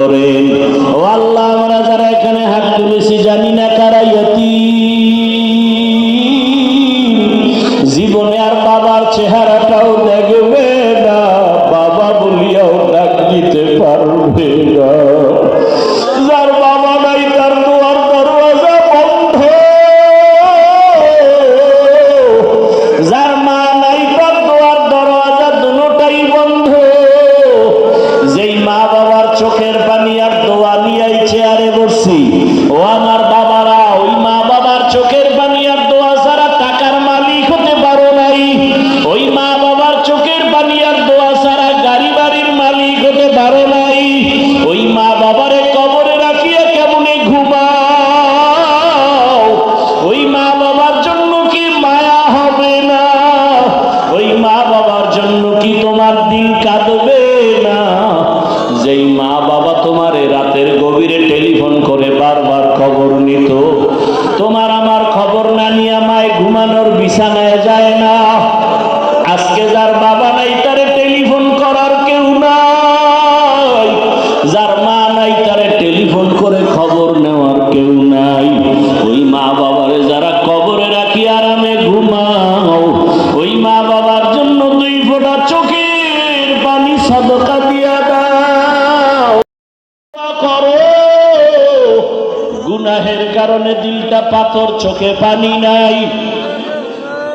করেন ও আল্লাহ আমরা যারা এখানে হাত তুলেছি জানি না কারা জীবনে চোখের দোয়া ছাড়া গাড়ি বাড়ির মালিক হতে পারো নাই। ওই মা বাবারে কবরে রাখিয়া কেমনে ঘুমাও? ওই মা বাবার জন্য কি মায়া হবে না? ওই মা বাবার জন্য কি তোমার দিন কাঁদবে না? যেই মা বাবা তোমার রাতের গভীরে টেলিফোন করে বারবার খবর নিত, তোমার আমার খবর না নিয়ে মায় ঘুমানোর বিছানায় যায় না। গুনাহের কারণে দিলটা পাথর, চোখে পানি নাই।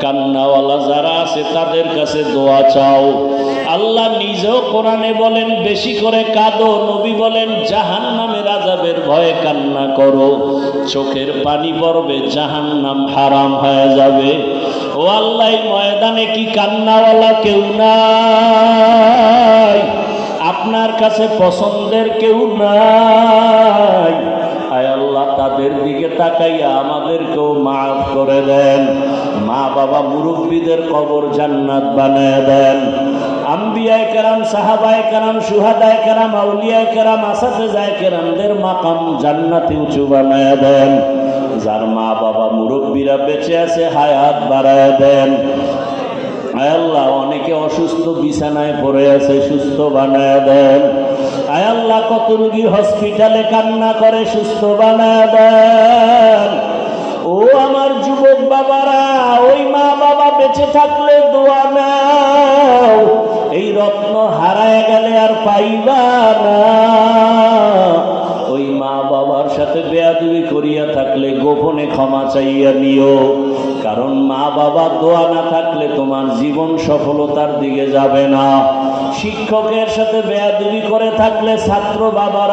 কান্নাওয়ালা যারা আছে, তাদের কাছে দোয়া চাও। আল্লাহ নিজেও কোরআনে বলেন, বেশি করে কাঁদো। নবী বলেন জাহান নামের আজাবের ভয়ে কান্না করো। চোখের পানি পড়বে জাহান নাম হারাম হয়ে যাবে। ও আল্লাহ ময়দানে কি কান্নাওয়ালা কেউ নাই? আপনার কাছে পছন্দের কেউ নাই। আয় আল্লাহ, তাদের দিকে তাকাইয়া আমাদেরকেও মাফ করে দেন। মা বাবা মুরব্বীদের কবর জান্নাত বানায় দেন। আম্বিয়ায় কেরাম, সাহাবায় কেরাম, সুহাদায় কেরাম, আউলিয়ায় কেরাম আসাতে যায় কেরামদের মাকাম জান্নাতি উঁচু বানায় দেন। যার মা বাবা মুরব্বীরা বেঁচে আছে, হায়াত বাড়ায় দেন। আয় আল্লাহ, অনেকে অসুস্থ বিছানায় পড়ে আছে, সুস্থ বানায় দেন। আয় আল্লাহ, কত রুগী হসপিটালে কান্না করে, সুস্থ বানায় দেন। ও আমার যুবক বাবারা, ওই মা বাবা বেঁচে থাকলে দোয়া নাও। এই রত্ন হারায় গেলে আর পাইবা না। ওই মা বাবার সাথে বেয়াদুবি করিয়া থাকলে গোপনে ক্ষমা চাইয়া নিও। কারণ মা বাবার দোয়া না থাকলে তোমার জীবন সফলতার দিকে যাবে না। শিক্ষকের সাথে বেয়াদুবি করে থাকলে ছাত্র বাবারা